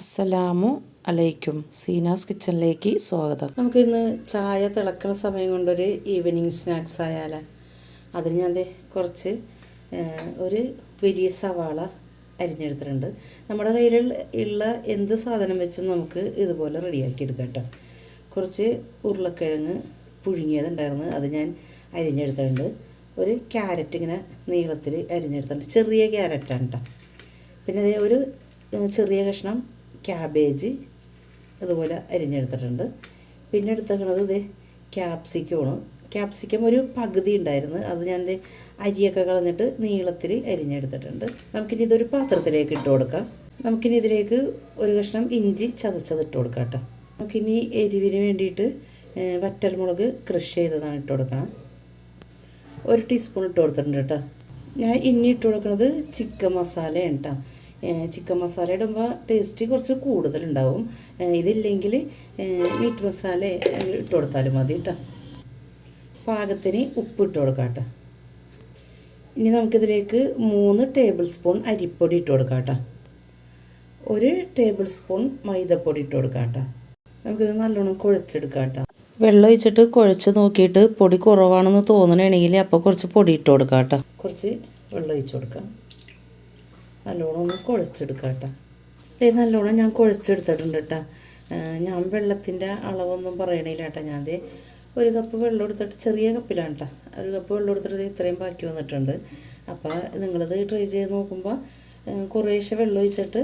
അസ്സലാമു അലൈക്കും. സീനാസ് കിച്ചണിലേക്ക് സ്വാഗതം. നമുക്കിന്ന് ചായ തിളക്കുന്ന സമയം കൊണ്ടൊരു ഈവനിങ് സ്നാക്സ് ആയാലേ. അതിൽ ഞാൻ കുറച്ച് ഒരു വലിയ സവാള അരിഞ്ഞെടുത്തിട്ടുണ്ട്. നമ്മുടെ കയ്യിൽ ഉള്ള എന്ത് സാധനം വെച്ചും നമുക്ക് ഇതുപോലെ റെഡിയാക്കി എടുക്കാം കേട്ടോ. കുറച്ച് ഉരുളക്കിഴങ്ങ് പുഴുങ്ങിയതുണ്ടായിരുന്നു. അത് ഞാൻ അരിഞ്ഞെടുത്തിട്ടുണ്ട്. ഒരു ക്യാരറ്റ് ഇങ്ങനെ നീളത്തിൽ അരിഞ്ഞെടുത്തിട്ടുണ്ട്. ചെറിയ ക്യാരറ്റാണ് കേട്ടോ. പിന്നെ ഒരു ചെറിയ കഷ്ണം ക്യാബേജ് അതുപോലെ അരിഞ്ഞെടുത്തിട്ടുണ്ട്. പിന്നെ എടുത്തേക്കണത് ഇത് ക്യാപ്സിക്കമാണ്. ക്യാപ്സിക്കം ഒരു പകുതി ഉണ്ടായിരുന്നു. അത് ഞാൻ അരിയൊക്കെ കളഞ്ഞിട്ട് നീളത്തിൽ അരിഞ്ഞെടുത്തിട്ടുണ്ട്. നമുക്കിനി ഇതൊരു പാത്രത്തിലേക്ക് ഇട്ട് കൊടുക്കാം. നമുക്കിനി ഇതിലേക്ക് ഒരു കഷ്ണം ഇഞ്ചി ചതച്ചത് ഇട്ട് കൊടുക്കാം കേട്ടോ. നമുക്കിനി എരിവിന് വേണ്ടിയിട്ട് വറ്റൽമുളക് ക്രഷ് ചെയ്തതാണ് ഇട്ട് കൊടുക്കണം. ഒരു ടീസ്പൂൺ ഇട്ട് കൊടുത്തിട്ടുണ്ട് കേട്ടോ. ഞാൻ ഇനി ഇട്ട് കൊടുക്കുന്നത് ചിക്കൻ മസാലയാണ് കേട്ടോ. ചിക്കൻ മസാല ഇടുമ്പോൾ ടേസ്റ്റ് കുറച്ച് കൂടുതലുണ്ടാവും. ഇതില്ലെങ്കിൽ മീറ്റ് മസാല ഇട്ട് കൊടുത്താലും മതി കേട്ടോ പാകത്തിന് ഉപ്പ് ഇട്ട് കൊടുക്കാം കേട്ടോ ഇനി നമുക്കിതിലേക്ക് മൂന്ന് ടേബിൾ സ്പൂൺ അരിപ്പൊടി ഇട്ട് കൊടുക്കാം കേട്ടോ ഒരു ടേബിൾ സ്പൂൺ മൈദപ്പൊടി ഇട്ട് കൊടുക്കാം കേട്ടോ നമുക്കിത് നല്ലോണം കുഴച്ചെടുക്കാം കേട്ടോ വെള്ളം ഒഴിച്ചിട്ട് കുഴച്ച് നോക്കിയിട്ട് പൊടി കുറവാണെന്ന് തോന്നണമെങ്കിൽ അപ്പോൾ കുറച്ച് പൊടി ഇട്ട് കൊടുക്കാം കേട്ടോ കുറച്ച് വെള്ളം ഒഴിച്ച് കൊടുക്കാം. നല്ലോണം ഒന്ന് കുഴച്ചെടുക്കാം കേട്ടോ. ഇത് നല്ലോണം ഞാൻ കുഴച്ചെടുത്തിട്ടുണ്ട് കേട്ടോ. ഞാൻ വെള്ളത്തിന്റെ അളവൊന്നും പറയണില്ല കേട്ടോ. ഞാൻ ദേ ഒരു കപ്പ് വെള്ളം എടുത്തിട്ട് ചെറിയ കപ്പിലാണ് കേട്ടോ. ഒരു കപ്പ് വെള്ളം എടുത്തിട്ട് ഇത്രയും ബാക്കി വന്നിട്ടുണ്ട്. അപ്പോൾ നിങ്ങളത് ട്രൈ ചെയ്ത് നോക്കുമ്പോൾ കുറേശ്ശെ വെള്ളം ഒഴിച്ചിട്ട്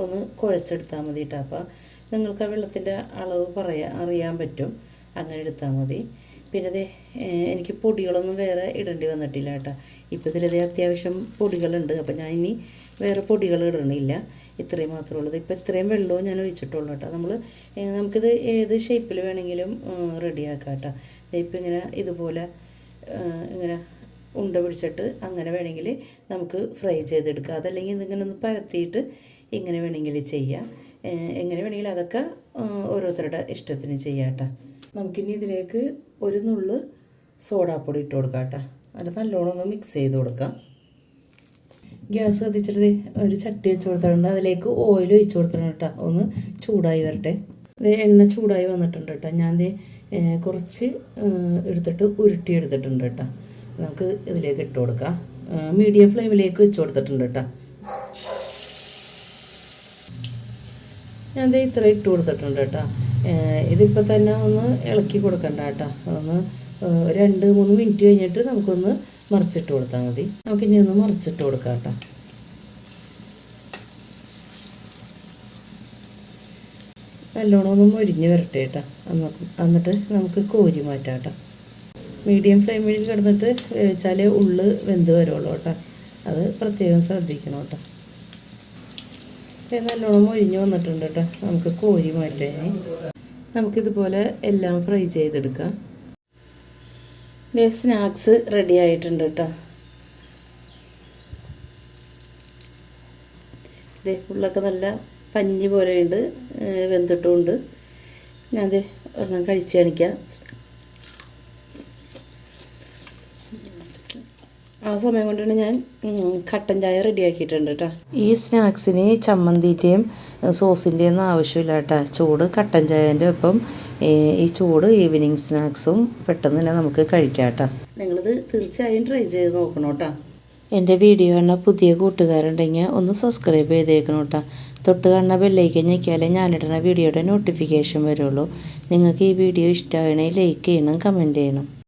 ഒന്ന് കുഴച്ചെടുത്താൽ മതി കേട്ടോ. അപ്പോൾ നിങ്ങൾക്ക് ആ വെള്ളത്തിന്റെ അളവ് പറയാൻ അറിയാൻ പറ്റും. അങ്ങനെ എടുത്താൽ മതി. പിന്നെ എനിക്ക് പൊടികളൊന്നും വേറെ ഇടേണ്ടി വന്നിട്ടില്ല കേട്ടോ. ഇപ്പോൾ ഇതിലത് അത്യാവശ്യം പൊടികളുണ്ട്. അപ്പോൾ ഞാൻ ഇനി വേറെ പൊടികൾ ഇടണില്ല. ഇത്രയും മാത്രമേ ഉള്ളത് ഇപ്പോൾ ഇത്രയും വെള്ളവും ഞാൻ ഒഴിച്ചിട്ടുള്ളൂ കേട്ടോ. നമ്മൾ നമുക്കിത് ഏത് ഷേപ്പിൽ വേണമെങ്കിലും റെഡിയാക്കാം കേട്ടോ. ഇപ്പം ഇങ്ങനെ ഇതുപോലെ ഇങ്ങനെ ഉണ്ട പിടിച്ചിട്ട് അങ്ങനെ വേണമെങ്കിൽ നമുക്ക് ഫ്രൈ ചെയ്തെടുക്കാം. അതല്ലെങ്കിൽ ഇതിങ്ങനെ ഒന്ന് പരത്തിയിട്ട് ഇങ്ങനെ വേണമെങ്കിൽ ചെയ്യാം. എങ്ങനെ വേണമെങ്കിലും അതൊക്കെ ഓരോരുത്തരുടെ ഇഷ്ടത്തിന് ചെയ്യാം കേട്ടോ. നമുക്കിനി ഇതിലേക്ക് ഒരു നുള്ള് സോഡാപ്പൊടി ഇട്ട് കൊടുക്കാം കേട്ടോ. അത് നല്ലോണം ഒന്ന് മിക്സ് ചെയ്ത് കൊടുക്കാം. ഗ്യാസ് കത്തിച്ചിട്ട് ഒരു ചട്ടി വെച്ച് കൊടുത്തിട്ടുണ്ട്. അതിലേക്ക് ഓയിൽ ഒഴിച്ച് കൊടുത്തിട്ടുണ്ട് കേട്ടോ. ഒന്ന് ചൂടായി വരട്ടെ. ദേ എണ്ണ ചൂടായി വന്നിട്ടുണ്ട് കേട്ടോ. ഞാൻ കുറച്ച് എടുത്തിട്ട് ഉരുട്ടി എടുത്തിട്ടുണ്ട് കേട്ടോ. നമുക്ക് ഇതിലേക്ക് ഇട്ട് കൊടുക്കാം. മീഡിയം ഫ്ലെയിമിലേക്ക് വെച്ച് കൊടുത്തിട്ടുണ്ട് കേട്ടോ. ഞാൻ ഇത്ര ഇട്ട് കൊടുത്തിട്ടുണ്ട് കേട്ടോ. ഇതിപ്പോൾ തന്നെ ഒന്ന് ഇളക്കി കൊടുക്കണ്ട കേട്ടോ. അതൊന്ന് രണ്ട് മൂന്ന് മിനിറ്റ് കഴിഞ്ഞിട്ട് നമുക്കൊന്ന് മറിച്ചിട്ട് കൊടുത്താൽ മതി. നമുക്കിനി ഒന്ന് മറിച്ചിട്ട് കൊടുക്കാം കേട്ടോ. നല്ലോണം ഒന്ന് മൊരിഞ്ഞ് വരട്ടെ കേട്ടോ. എന്നിട്ട് നമുക്ക് കോരി മാറ്റാം കേട്ടോ. മീഡിയം ഫ്ലെയിമിൽ കിടന്നിട്ട് വേവിച്ചാലേ ഉള്ളു വെന്ത് വരുള്ളൂ കേട്ടോ. അത് പ്രത്യേകം ശ്രദ്ധിക്കണം കേട്ടോ. നല്ലോണം മൊരിഞ്ഞ് വന്നിട്ടുണ്ട് കേട്ടോ. നമുക്ക് കോരി മാറ്റാൻ നമുക്കിതുപോലെ എല്ലാം ഫ്രൈ ചെയ്തെടുക്കാം. സ്നാക്സ് റെഡി ആയിട്ടുണ്ട് കേട്ടോ. ദേ ഉള്ളൊക്കെ നല്ല പഞ്ഞി പോലെയുണ്ട് വെന്തിട്ടുമുണ്ട്. ഞാൻ ഒരെണ്ണം കഴിച്ച് കാണിക്കാം. ആ സമയം കൊണ്ടാണ് ഞാൻ കട്ടൻ ചായ റെഡിയാക്കിയിട്ടുണ്ട് കേട്ടോ ഈ സ്നാക്സിന് ചമ്മന്തിന്റെയും സോസിന്റെയും ഒന്നും ആവശ്യമില്ല കേട്ടോ ചൂട് കട്ടൻ ചായന്റെ ഒപ്പം ഈ ചൂട് ഈവനിങ് സ്നാക്സും പെട്ടെന്ന് തന്നെ നമുക്ക് കഴിക്കാം കേട്ടോ നിങ്ങളിത് തീർച്ചയായും ട്രൈ ചെയ്ത് നോക്കണം കേട്ടോ എന്റെ വീഡിയോ കാണുന്ന പുതിയ കൂട്ടുകാരുണ്ടെങ്കിൽ ഒന്ന് സബ്സ്ക്രൈബ് ചെയ്തേക്കണം കേട്ടോ തൊട്ട് കാണുന്ന ബെല്ലൈക്കൻ ഞെക്കിയാലേ ഞാനിടുന്ന വീഡിയോയുടെ നോട്ടിഫിക്കേഷൻ വരുള്ളൂ. നിങ്ങൾക്ക് ഈ വീഡിയോ ഇഷ്ടമാണെങ്കിൽ ലൈക്ക് ചെയ്യണം കമന്റ് ചെയ്യണം.